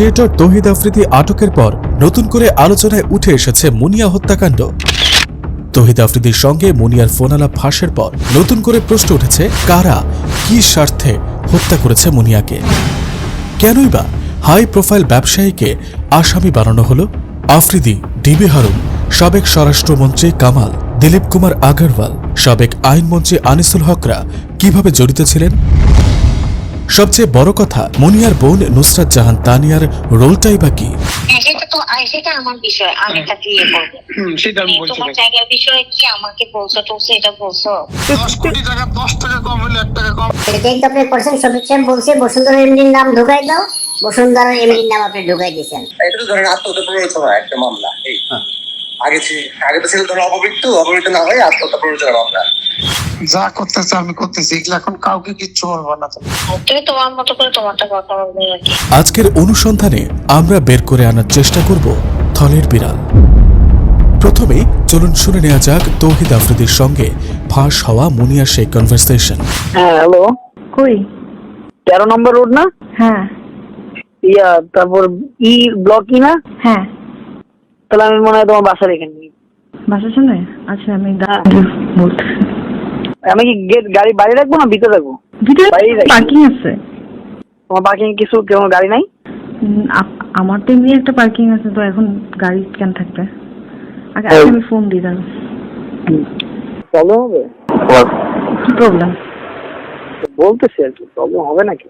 Creator তহিদ আফ্রিদি আটকের পর নতুন করে আলোচনায় উঠে এসেছে মুনিয়া হত্যাকাণ্ড। তহিদ আফ্রিদির সঙ্গে মুনিয়ার ফোনালাপ ফাঁসের পর নতুন করে প্রশ্ন উঠেছে, কারা, কি স্বার্থে হত্যা করেছে মুনিয়াকে? কেনই বা হাই প্রোফাইল ব্যবসায়ীকে আসামি বানানো হলো? আফ্রিদি, ডিবি হারুন, সাবেক স্বরাষ্ট্রমন্ত্রী কামাল, দিলীপ কুমার আগরওয়াল, সাবেক আইনমন্ত্রী আনিসুল হকরা কীভাবে জড়িত ছিলেন? সবচেয়ে বড় কথা মুনিয়ার বোন নুসরাত জাহান তানিয়ার রোলটাই বা কি? হ্যাঁ, সেটা তো সেটা আমার বিষয়। আমি তাকে ইয়ে করব। সেটা আমি বলছি তোমার জায়গার বিষয়ে কি আমাকে বলছো? তো সেটা বলছো? দশ কোটি টাকা দশ টাকা কম হলে এক টাকা কম। এটাই তো আপনি করছেন শফিক সাহেব বলছে। বসুন্ধরা এমডির নাম ঢুকাই দাও। এমডির নাম আপনি ঢুকাই দিয়েছেন। এটা তো ধরেন আত্মহত্যা প্ররোচনা একটা মামলা। এই। আগে আগে তো ছিল ধরো না হয়ে আত্মহত্যা প্ররোচনা মামলা। যা করতেছে আমি করতেছি এগুলো এখন কাউকে কিচ্ছু বলব না তুমি তুমি তোমার মতো করে তোমারটা কথা বলবে আজকের অনুসন্ধানে আমরা বের করে আনার চেষ্টা করব থলের বিড়াল। প্রথমেই চলুন শুনে নেওয়া যাক তৌহিদ আফ্রিদির সঙ্গে ফাঁস হওয়া মুনিয়া সেই কনভারসেশন হ্যাঁ হ্যালো কই? তেরো নম্বর রোড না? হ্যাঁ। ইয়া তারপর ই ব্লক ই না? হ্যাঁ। তাহলে আমি মনে হয় তোমার বাসার এখানে। বাসার সামনে? আচ্ছা আমি বলতেছি আমি কি গেট গাড়ি বাইরে রাখব না ভিতরে রাখব? ভিতরে পার্কিং আছে। তোমার পার্কিং কিছু কোনো গাড়ি নাই? আমার তো এমনি একটা পার্কিং আছে তো এখন গাড়ি কেন থাকবে? আগে। আমি ফোন দিই দাঁড়াও। প্রবলেম হবে? কি প্রবলেম বলতেছি আর কি প্রবলেম হবে নাকি?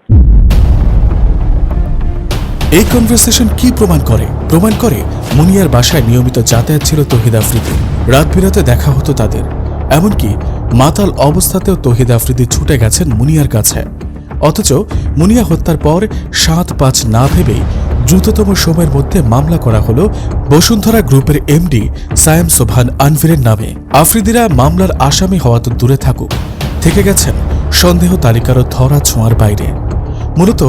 এই কনভারসেশন কি প্রমাণ করে? প্রমাণ করে মুনিয়ার বাসায় নিয়মিত যাতায়াত ছিল তহিদ আফ্রিদি। রাত বিরাতে দেখা হতো তাদের। এমনকি মাতাল অবস্থাতেও তহিদ আফ্রিদি ছুটে গেছেন মুনিয়ার কাছে। অথচ মুনিয়া হত্যার পর সাত পাঁচ না ভেবেই দ্রুততম সময়ের মধ্যে মামলা করা হলো বসুন্ধরা গ্রুপের এমডি সায়েম সোভান আনভিরের নামে। আফ্রিদিরা মামলার আসামি হওয়া তো দূরে থাকুক। থেকে গেছেন সন্দেহ তালিকারও ধরা ছোঁয়ার বাইরে। মূলত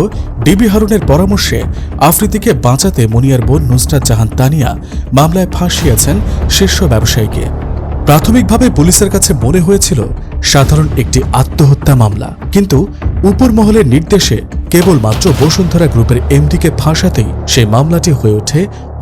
ডিবি হারুনের পরামর্শে আফ্রিদিকে বাঁচাতে মুনিয়ার বোন নুসরাত জাহান তানিয়া মামলায় ফাঁসিয়েছেন শীর্ষ ব্যবসায়ীকে। প্রাথমিকভাবে পুলিশের কাছে মনে হয়েছিল, সাধারণ একটি আত্মহত্যা মামলা। কিন্তু উপর মহলের নির্দেশে কেবলমাত্র বসুন্ধরা গ্রুপের এমডিকে ফাঁসাতেই সেই মামলাটি হয়ে ওঠে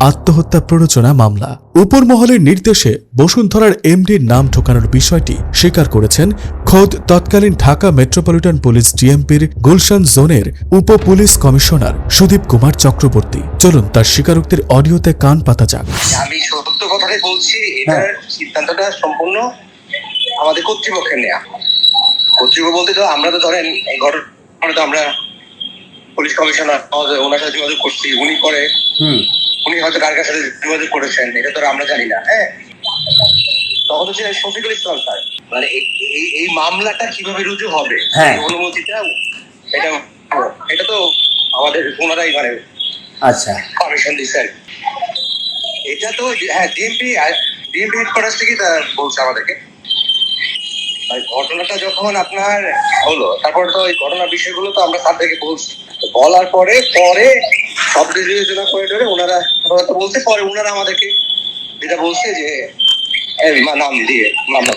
আত্মহত্যা প্ররোচনা মামলা। উপর মহলের নির্দেশে বসুন্ধরার এমডির নাম ঢোকানোর বিষয়টি স্বীকার করেছেন খোদ তৎকালীন ঢাকা মেট্রোপলিটন পুলিশ ডিএমপির গুলশান জোনের উপ পুলিশ কমিশনার সুদীপ কুমার চক্রবর্তী। চলুন তার স্বীকারোক্তির অডিওতে কান পাতা যাক। আমি সত্য কথাটাই বলছি এটার সিদ্ধান্তটা সম্পূর্ণ আমাদের কর্তৃপক্ষের নেয়া। কর্তৃপক্ষ বলতে তো আমরা তো ধরেন এই ঘটনা আমরা পুলিশ কমিশনার ওনার সাথে যোগাযোগ করছি। উনি করে উনি হয়তো কার কার সাথে যোগাযোগ করেছেন এটা তো আমরা জানি না হ্যাঁ? তখন ছিলেন শফিকুল ইসলাম স্যার। মানে এই- এই মামলাটা কীভাবে রুজু হবে? হ্যাঁ। অনুমতিটা এটা এটা তো আমাদের ওনারাই মানে আচ্ছা। দিচ্ছে আর এটা তো হ্যাঁ ডিএমপি ডিএমপি হেডকোয়ার্টার থেকেই তা বলছে আমাদেরকে। ঘটনাটা যখন আপনার হলো তারপরে তো এই ঘটনার বিষয়গুলো তো আমরা তাদেরকে বলছি। বলার পরে পরে সব বিবেচনা করে টরে ওনারা ওনারা বলতে পরে ওনারা আমাদেরকে যেটা বলছে যে নাম দিয়ে মামলা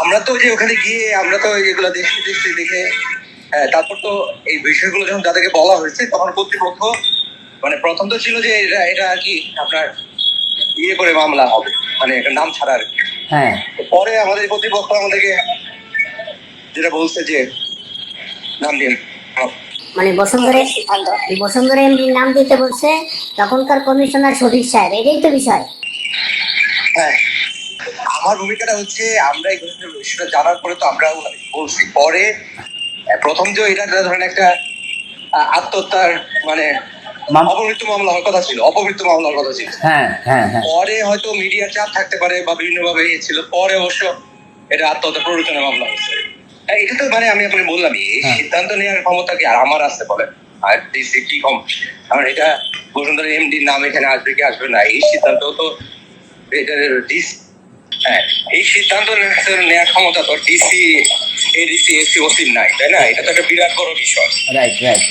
আমরা তো যে ওখানে গিয়ে আমরা তো এগুলো দেখতে দেখতে দেখে তারপর তো এই বিষয়গুলো যখন তাদেরকে বলা হয়েছে তখন কর্তৃপক্ষ মানে প্রথম তো ছিল যে এটা এটা আর কি আপনার ইয়ে করে মামলা হবে মানে একটা নাম ছাড়া আর কি। হ্যাঁ পরে আমাদের কর্তৃপক্ষ আমাদেরকে যেটা বলছে যে নাম দিন মানে বসুন্ধরা বসুন্ধরা এমডির নাম দিতে বলছে তখনকার কমিশনার শফিক সাহেব এটাই তো বিষয়। হ্যাঁ। আমার ভূমিকাটা হচ্ছে আমরা এই বিষয়টা জানার পরে তো আমরা বলছি। পরে প্রথম যে এটা ধরেন একটা আত্মহত্যার মানে অপমৃত্যু মামলা হওয়ার কথা ছিল অপমৃত্যু মামলা হওয়ার কথা ছিল। হ্যাঁ হ্যাঁ হ্যাঁ। পরে হয়তো মিডিয়ার চাপ থাকতে পারে বা বিভিন্ন ভাবে ইয়ে ছিল। পরে অবশ্য এটা আত্মহত্যা প্ররোচনা মামলা হয়েছে। হ্যাঁ, এটা তো মানে আমি আপনাকে বললাম এই হ্যাঁ। সিদ্ধান্ত নেওয়ার ক্ষমতা কি আর আমার আসতে বলে আর ডিসি কি কম কারণ এটা বসুন্ধরা এমডি নাম এখানে আসবে কি আসবে না এই সিদ্ধান্ত তো এটা ডিস হ্যাঁ এই সিদ্ধান্ত নেওয়ার- ক্ষমতা তো ডিসি এডিসি এসি ওসির নাই তাই না? এটা তো একটা বিরাট বড় বিষয়।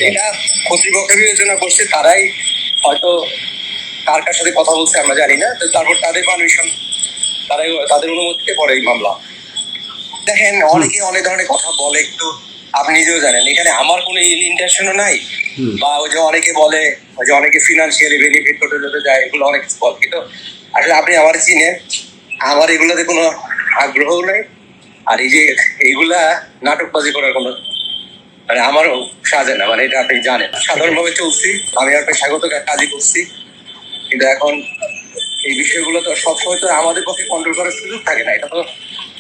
এটা কর্তৃপক্ষ বিবেচনা করছে তারাই হয়তো কার কার সাথে কথা বলছে আমরা জানি না তো তারপর তাদের পারমিশন তারাই তাদের অনুমতিতে পরে এই মামলা। দেখেন অনেকে অনেক ধরনের কথা বলে একটু আপনি নিজেও জানেন এখানে আমার কোনো ইন্টেনশনও নাই। বা ওই যে অনেকে বলে ওই যে অনেকে ফিনান্সিয়ালি বেনিফিট করতে যেতে যায় এগুলো অনেক কিছু বলে। কিন্তু আসলে আপনি আমার চিনেন আমার এগুলোতে কোনো আগ্রহও নাই। আর এই যে এইগুলা নাটকবাজি করার কোনো মানে আমারও সাজে না মানে এটা আপনি জানেন। সাধারণভাবে চলছি আমি একটা স্বাগত কাজই করছি। কিন্তু এখন এই বিষয়গুলো তো সবসময় তো আমাদের পক্ষে কন্ট্রোল করার সুযোগ থাকে না এটা তো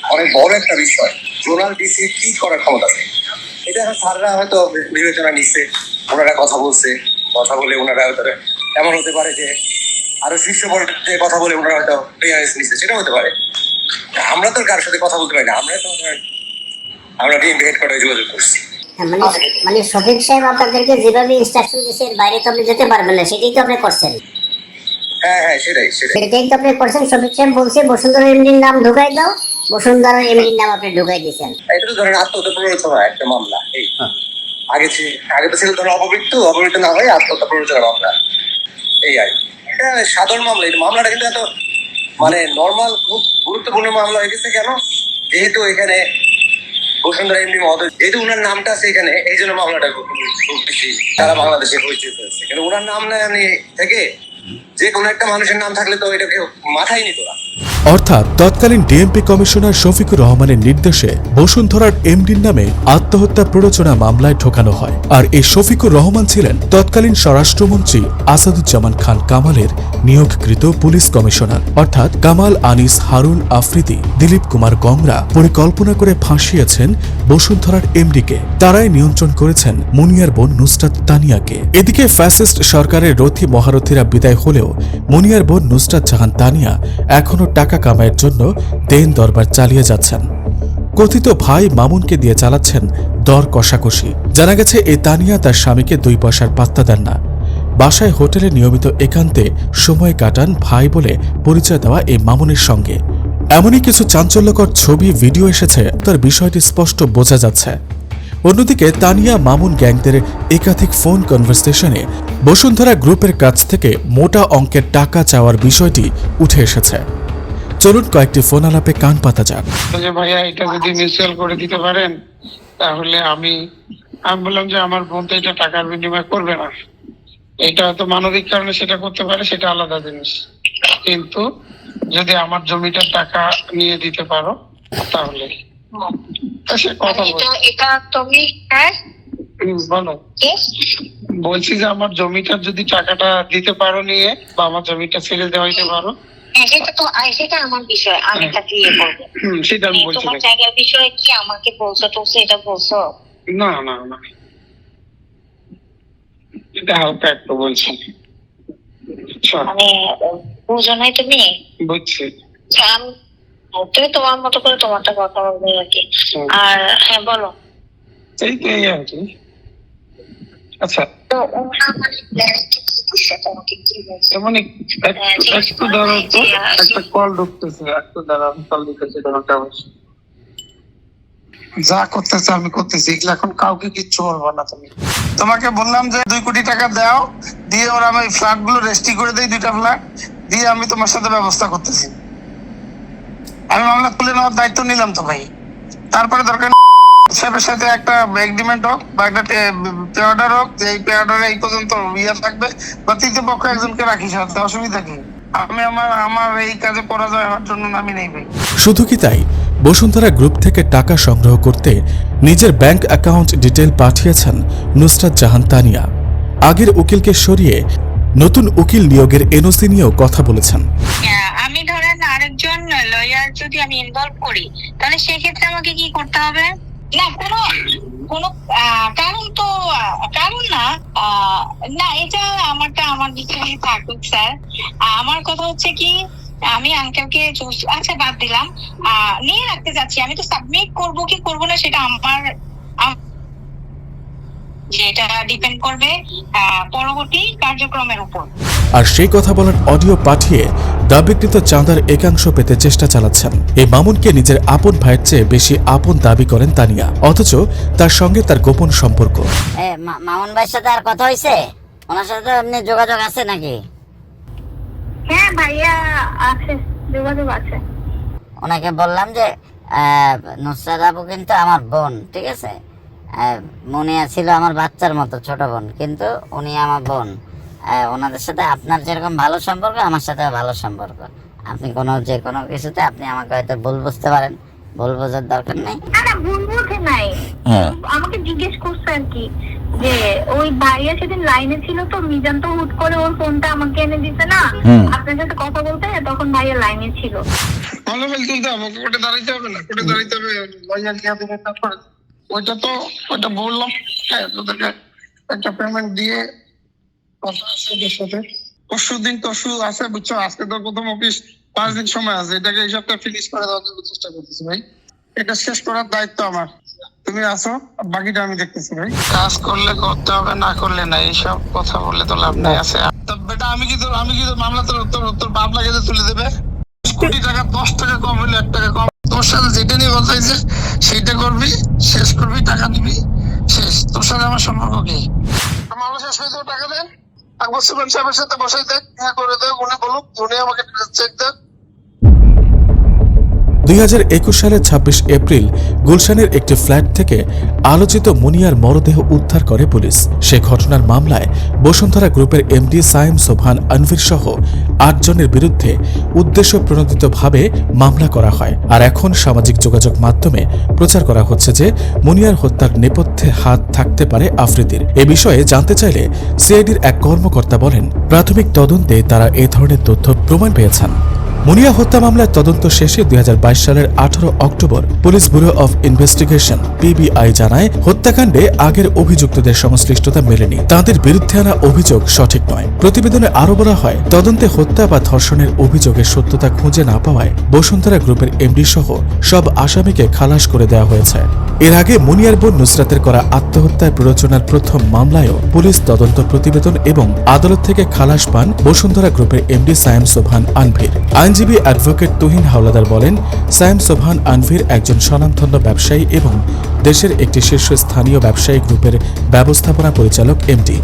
অনেক বড় একটা বিষয় জোনাল ডিসি কি করার ক্ষমতা আছে? এটা স্যাররা হয়তো বিবেচনা নিচ্ছে ওনারা কথা বলছে কথা বলে ওনারা হয়তো এমন হতে পারে যে আরও শীর্ষ পর্যায়ে কথা বলে ওনারা হয়তো ক্লিয়ারেন্স নিচ্ছে সেটা হতে পারে। আমরা তো কারোর সাথে কথা বলতে পারি না আমরা তো আমরা বিএমপি হেডকোয়ার্টারে যোগাযোগ করছি। হ্যাঁ, মানে মানে শফিক সাহেব আপনাদেরকে যেভাবে ইনস্ট্রাকশন দিয়েছে বাইরে তো আপনি যেতে পারবেন না সেটাই তো আপনি করছেন। হ্যাঁ হ্যাঁ সেটাই সেটাই। সেটাই তো আপনি করছেন শফিক সাহেব বলছে বসুন্ধরা এমডির নাম ঢুকাই দাও। বসুন্ধরা এমডির নাম আপনি ঢুকাই দিয়েছেন। এটা তো ধরেন আত্মহত্যা প্ররোচনা একটা মামলা এই। হ্যাঁ। আগে ছিল আগে তো ছিল ধরেন অপমৃত্যু অপমৃত্যু না হয়ে আত্মহত্যা প্ররোচনা মামলা এই আর এটা সাধারণ মামলা এই মামলাটা কিন্তু এত মানে নর্মাল খুব গুরুত্বপূর্ণ মামলা হয়ে গেছে কেন? যেহেতু এখানে বসুন্ধরা এমডি মহোদয় যেহেতু উনার নামটা আছে এখানে এই জন্য মামলাটা খুব খুব বেশি সারা বাংলাদেশে পরিচিত হয়েছে। কিন্তু উনার নাম না থেকে যে কোনো একটা মানুষের নাম থাকলে তো এটা কেউ মাথায় নিত না। অর্থাৎ তৎকালীন ডিএমপি কমিশনার শফিকুর রহমানের নির্দেশে বসুন্ধরার এমডির নামে আত্মহত্যা প্ররোচনা মামলায় হয়। আর এই শফিকুর রহমান ছিলেন তৎকালীন স্বরাষ্ট্রমন্ত্রী আসাদুজ্জামান খান কামালের নিয়োগকৃত পুলিশ কমিশনার। অর্থাৎ কামাল, আনিস, হারুন, আফ্রিদি, দিলীপ কুমার গংরা পরিকল্পনা করে ফাঁসিয়েছেন বসুন্ধরার এমডিকে। তারাই নিয়ন্ত্রণ করেছেন মুনিয়ার বোন নুসরাত তানিয়াকে। এদিকে ফ্যাসিস্ট সরকারের রথী মহারথীরা বিদায় হলেও মুনিয়ার বোন নুসরাত জাহান তানিয়া এখনও টাকা কামাইয়ের জন্য দেন দরবার চালিয়ে যাচ্ছেন। কথিত ভাই মামুনকে দিয়ে চালাচ্ছেন দর কষাকষি। জানা গেছে এই তানিয়া তার স্বামীকে দুই পয়সার পাত্তা দেন না। বাসায় হোটেলে নিয়মিত একান্তে সময় কাটান ভাই বলে পরিচয় দেওয়া এই মামুনের সঙ্গে। এমনই কিছু চাঞ্চল্যকর ছবি, ভিডিও এসেছে, তার বিষয়টি স্পষ্ট বোঝা যাচ্ছে। অন্যদিকে তানিয়া মামুন গ্যাংদের একাধিক ফোন কনভারসেশনে বসুন্ধরা গ্রুপের কাছ থেকে মোটা অঙ্কের টাকা চাওয়ার বিষয়টি উঠে এসেছে। চলুন কয়েকটি ফোন আলাপে কান পাতা যাক। ভাইয়া, এটা যদি মিউচুয়াল করে দিতে পারেন, তাহলে আমি আমি বললাম যে আমার বোন তো এটা টাকার বিনিময় করবে না। এটা হয়তো মানবিক কারণে সেটা করতে পারে, সেটা আলাদা জিনিস। কিন্তু যদি আমার জমিটার টাকা নিয়ে দিতে পারো, তাহলে। এটা তুমি হ্যাঁ? বলো। বলছি যে আমার জমিটার যদি টাকাটা দিতে পারো নিয়ে বা আমার জমিটা ছেড়ে দেওয়াইতে পারো। হ্যাঁ, সেটা তো সেটা আমার বিষয় আমি তাকে ইয়ে করব। সেটা আমি বলছি তোমার জায়গার বিষয়ে কি আমাকে বলছো টলছো এটা বলছো? না না না। এটা হালকা একটু বলছি। মানে বুঝো নাই তুমি? বুঝছি। আম- তুমি তোমার মতো করে তোমারটা কথা বলবে আর কি আর হ্যাঁ বলো। এই এই আর কি। আচ্ছা। তো ওরা মানে প্ল্যানটা কি দিচ্ছে তোমাকে কি বলছে? এমন একটু হ্যাঁ, ঠিক আছে। একটু দাঁড়াও তো। একটা কল ঢুকতেছে একটু দাঁড়াও কল দিতেছে তোমাকে অবশ্য যা করতেছে আমি করতেছি। এগুলো এখন কাউকে কিচ্ছু বলব না তুমি। তোমাকে বললাম যে দুই কোটি টাকা দাও দিয়ে ওরা আমি ফ্ল্যাটগুলো রেজিস্ট্রি করে দেই দুইটা ফ্ল্যাট দিয়ে আমি তোমার সাথে ব্যবস্থা করতেছি। আমি মামলা তুলে নেওয়ার দায়িত্ব নিলাম তো ভাই। তারপরে দরকার সাহেবের সাথে একটা এগ্রিমেন্ট হোক বা একটা পে অর্ডার হোক যে এই পে অর্ডারে এই পর্যন্ত ইয়ে থাকবে বা তৃতীয় পক্ষ একজনকে রাখি সাথে অসুবিধা কি? আমি আমার আমার এই কাজে পরাজয় হওয়ার জন্য নামি নেই ভাই। শুধু কি তাই? বসুন্ধরা গ্রুপ থেকে টাকা সংগ্রহ করতে নিজের ব্যাংক অ্যাকাউন্ট ডিটেল পাঠিয়েছেন নুসরাত জাহান তানিয়া। আগের উকিলকে সরিয়ে নতুন উকিল নিয়োগের এনওসি নিয়েও কথা বলেছেন। আমি লয়ার যদি আমি ইনভলভ করি, তাহলে সেক্ষেত্রে আমাকে কি করতে হবে? না, কোনো কারণ তো কারণ না না, এটা আমারটা, আমার বিষয়ে থাকুক, স্যার। আমার কথা হচ্ছে কি, আমি আঙ্কেলকে আচ্ছা বাদ দিলাম। নিয়ে রাখতে যাচ্ছি। আমি তো সাবমিট করব কি করব না, সেটা আমার আম- যেটা ডিপেন্ড করবে পরবর্তী কার্যক্রমের উপর। আর সেই কথা বলার অডিও পাঠিয়ে দাবিকৃত চাঁদার একাংশ পেতে চেষ্টা চালাচ্ছেন। এই মামুনকে নিজের আপন ভাইয়ের চেয়ে বেশি আপন দাবি করেন তানিয়া। অথচ তার সঙ্গে তার গোপন সম্পর্ক। মামুন ভাইয়ের সাথে আর কথা হয়েছে ওনার সাথে এমনি যোগাযোগ আছে নাকি? হ্যাঁ ভাইয়া আছে যোগাযোগ আছে। ওনাকে বললাম যে আহ, নুসরাত আপু কিন্তু আমার বোন ঠিক আছে? মুনিয়া ছিল আমার বাচ্চার মতো ছোট বোন। কিন্তু উনি আমার বোন। ওনাদের সাথে আপনার যেরকম ভালো সম্পর্ক আমার সাথে ভালো সম্পর্ক। আপনি কোনো যে কোনো কিছুতে আপনি আমাকে হয়তো ভুল বুঝতে পারেন। ভুল বোঝার দরকার নেই। ভুল বুঝে নাই। হ্যাঁ। আমাকে জিজ্ঞেস করছে আর কি যে ওই ভাইয়া সেদিন লাইনে ছিল তো মিজান তো হুট করে ওর ফোনটা আমাকে এনে দিছে না। আপনার সাথে কথা বলতে তখন ভাইয়া লাইনে ছিল। ভালো ফেল তুলতে ওকে কোর্টে দাঁড়াইতে হবে না কোর্টে দাঁড়াইতে হবে লয়ার দিয়া দেবে তারপরে ওইটা তো ওইটা বললাম হ্যাঁ তোদেরকে একটা পেমেন্ট দিয়ে কথা আছে ওদের সাথে। পরশু দিন তরশু আছে বুঝছ? আজকে তো প্রথম অফিস পাঁচ দিন সময় আছে। এটাকে এই সপ্তাহে ফিনিশ করে দেওয়ার জন্য চেষ্টা করতেছি ভাই। এটা শেষ করার দায়িত্ব আমার। তুমি আসো বাকিটা আমি দেখতেছি ভাই। কাজ করলে করতে হবে না করলে না এইসব কথা বললে তো লাভ নাই আছে। তো বেটা আমি কি তোর আমি কি তোর মামলা তোর তোর তোর বাপ লাগে তুলে দেবে? কোটি টাকা দশ টাকা কম হলে এক টাকা কম তোর সাথে যেটা নিয়ে কথা হয়েছে, সেটা করবি, শেষ করবি, টাকা দিবি, শেষ। তোর সাথে আমার সম্পর্ক কি? মামলা শেষ হয়ে টাকা দেন। আকবর সুবেন সাহেবের সাথে বসাই দেখ হ্যাঁ করে দেখ, উনি বলুক, উনি আমাকে চেক দেন। দুই হাজার একুশ সালের ২৬ এপ্রিল গুলশানের একটি ফ্ল্যাট থেকে আলোচিত মুনিয়ার মরদেহ উদ্ধার করে পুলিশ। সে ঘটনার মামলায় বসুন্ধরা গ্রুপের এমডি সাইম সোভান আনভির সহ আটজনের বিরুদ্ধে উদ্দেশ্য প্রণোদিতভাবে মামলা করা হয়। আর এখন সামাজিক যোগাযোগ মাধ্যমে প্রচার করা হচ্ছে যে মুনিয়ার হত্যার নেপথ্যে হাত থাকতে পারে আফ্রিদির। এ বিষয়ে জানতে চাইলে সিআইডির এক কর্মকর্তা বলেন, প্রাথমিক তদন্তে তারা এ ধরনের তথ্য প্রমাণ পেয়েছেন। মুনিয়া হত্যা মামলার তদন্ত শেষে দুই হাজার বাইশ সালের আঠারো October police bureau of investigation, PBI জানায়, হত্যাকাণ্ডে আগের অভিযুক্তদের সংশ্লিষ্টতা মেলেনি। তাদের বিরুদ্ধে আনা অভিযোগ সঠিক নয়। প্রতিবেদনে আরও বলা হয়, তদন্তে হত্যা বা ধর্ষণের অভিযোগের সত্যতা খুঁজে না পাওয়ায় বসুন্ধরা গ্রুপের এমডি সহ সব আসামিকে খালাস করে দেওয়া হয়েছে। এর আগে মুনিয়ার বোন নুসরাতের করা আত্মহত্যার প্ররোচনার প্রথম মামলায়ও পুলিশ তদন্ত প্রতিবেদন এবং আদালত থেকে খালাস পান বসুন্ধরা গ্রুপের এমডি সায়েম সোভান আনভির। আইনজীবী অ্যাডভোকেট তুহিন হাওলাদার বলেন, সায়েম সোভান আনভির একজন স্বনামধন্য ব্যবসায়ী এবং দেশের একটি শীর্ষস্থানীয় ব্যবসায়ী গ্রুপের ব্যবস্থাপনা পরিচালক এমডি।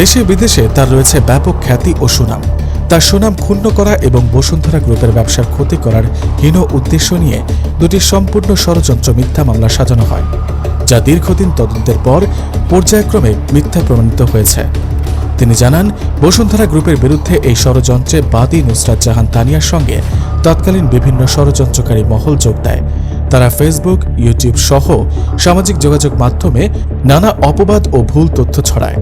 দেশে বিদেশে তার রয়েছে ব্যাপক খ্যাতি ও সুনাম। তার সুনাম ক্ষুণ্ণ করা এবং বসুন্ধরা গ্রুপের ব্যবসার ক্ষতি করার হীন উদ্দেশ্য নিয়ে দুটি সম্পূর্ণ ষড়যন্ত্র মিথ্যা মামলা সাজানো হয়, যা দীর্ঘদিন তদন্তের পর পর্যায়ক্রমে মিথ্যা প্রমাণিত হয়েছে। তিনি জানান, বসুন্ধরা গ্রুপের বিরুদ্ধে এই ষড়যন্ত্রে বাদী নুসরাত জাহান তানিয়ার সঙ্গে তৎকালীন বিভিন্ন ষড়যন্ত্রকারী মহল যোগ দেয়। তারা ফেসবুক ইউটিউব সহ সামাজিক যোগাযোগ মাধ্যমে নানা অপবাদ ও ভুল তথ্য ছড়ায়।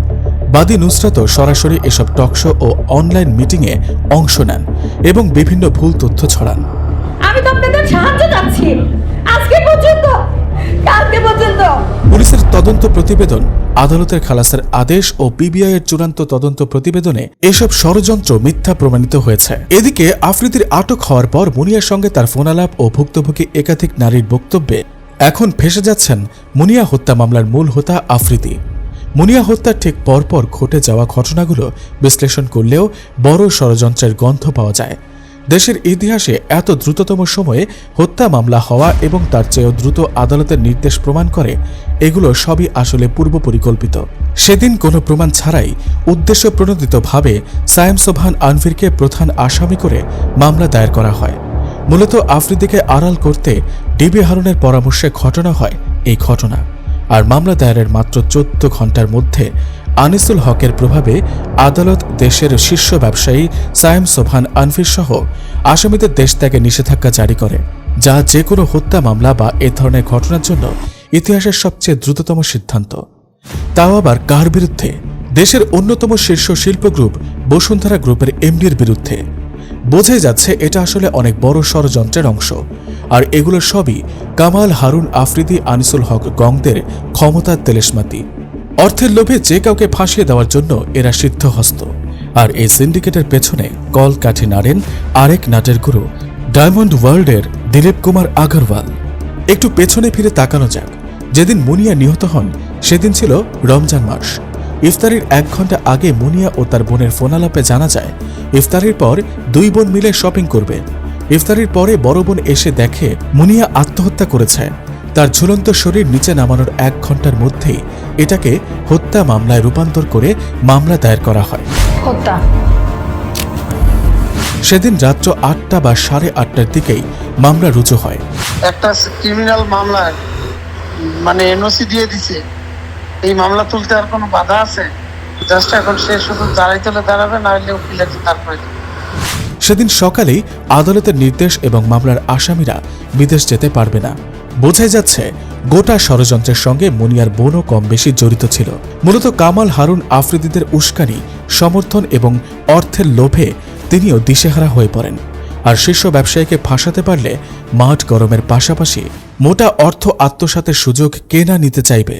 বাদী নুসরাতও সরাসরি এসব টকশো ও অনলাইন মিটিংয়ে অংশ নেন এবং বিভিন্ন ভুল তথ্য ছড়ান। আমি তো আপনাদের সাহায্য চাচ্ছি। আজকে পর্যন্ত, কালকে পর্যন্ত। তদন্ত প্রতিবেদন, আদালতের খালাসের আদেশ ও পিবিআই এর চূড়ান্ত তদন্ত প্রতিবেদনে এসব ষড়যন্ত্র মিথ্যা প্রমাণিত হয়েছে। এদিকে আফ্রিদির আটক হওয়ার পর মুনিয়ার সঙ্গে তার ফোনালাপ ও ভুক্তভোগী একাধিক নারীর বক্তব্যে এখন ফেসে যাচ্ছেন মুনিয়া হত্যা মামলার মূল হোতা আফ্রিদি। মুনিয়া হত্যার ঠিক পরপর ঘটে যাওয়া ঘটনাগুলো বিশ্লেষণ করলেও বড় ষড়যন্ত্রের গন্ধ পাওয়া যায়। দেশের ইতিহাসে এত দ্রুততম সময়ে হত্যা মামলা হওয়া এবং তার চেয়েও দ্রুত আদালতের নির্দেশ প্রমাণ করে, এগুলো সবই আসলে পূর্ব পরিকল্পিত। সেদিন কোনো প্রমাণ ছাড়াই উদ্দেশ্য প্রণোদিতভাবে সায়েম সোভান আনভিরকে প্রধান আসামি করে মামলা দায়ের করা হয়। মূলত আফ্রিদিকে আড়াল করতে ডিবি হারুনের পরামর্শে ঘটনা হয় এই ঘটনা। আর মামলা দায়েরের মাত্র চোদ্দ ঘণ্টার মধ্যে আনিসুল হকের প্রভাবে আদালত দেশের শীর্ষ ব্যবসায়ী সায়েম সোভান আনফির সহ আসামিদের দেশ ত্যাগে নিষেধাজ্ঞা জারি করে, যা যে কোনো হত্যা মামলা বা এ ধরনের ঘটনার জন্য ইতিহাসের সবচেয়ে দ্রুততম সিদ্ধান্ত। তাও আবার কার বিরুদ্ধে? দেশের অন্যতম শীর্ষ শিল্প গ্রুপ বসুন্ধরা গ্রুপের এমডির বিরুদ্ধে। বোঝাই যাচ্ছে এটা আসলে অনেক বড় ষড়যন্ত্রের অংশ, আর এগুলো সবই কামাল হারুন আফ্রিদি, আনিসুল হক গংদের ক্ষমতার তেলেসমাতি অর্থের লোভে যে কাউকে ফাঁসিয়ে দেওয়ার জন্য এরা সিদ্ধহস্ত। আর এই সিন্ডিকেটের পেছনে কল কাঠি নাড়েন আরেক নাটের গুরু, ডায়মন্ড ওয়ার্ল্ডের দিলীপ কুমার আগরওয়াল। একটু পেছনে ফিরে তাকানো যাক। যেদিন মুনিয়া নিহত হন, সেদিন ছিল রমজান মাস। ইফতারির এক ঘণ্টা আগে মুনিয়া ও তার বোনের ফোনালাপে জানা যায়, ইফতারির পর দুই বোন মিলে শপিং করবে। ইফতারির পরে বড় বোন এসে দেখে মুনিয়া আত্মহত্যা করেছে। তার ঝুলন্ত শরীর নিচে নামানোর এক ঘণ্টার মধ্যেই এটাকে হত্যা মামলায় রূপান্তর করে মামলা দায়ের করা হয়। হত্যা। সেদিন রাত্র আটটা বা সাড়ে আটটার দিকেই মামলা রুজু হয়। একটা ক্রিমিনাল মামলায় মানে এনওসি দিয়ে দিছে। এই মামলা তুলতে আর কোনো বাধা আছে? জাস্ট এখন সে শুধু দাঁড়াই হলে দাঁড়াবে না হলে উকিলের তারপরে। সেদিন সকালেই আদালতের নির্দেশ এবং মামলার আসামিরা বিদেশ যেতে পারবে না। বোঝাই যাচ্ছে, গোটা ষড়যন্ত্রের সঙ্গে মুনিয়ার বোনও কম বেশি জড়িত ছিল। মূলত কামাল, হারুন, আফ্রিদিদের উস্কানি, সমর্থন এবং অর্থের লোভে তিনিও দিশেহারা হয়ে পড়েন। আর শীর্ষ ব্যবসায়ীকে ফাঁসাতে পারলে মাঠ গরমের পাশাপাশি মোটা অর্থ আত্মসাতের সুযোগ কেনা নিতে চাইবে?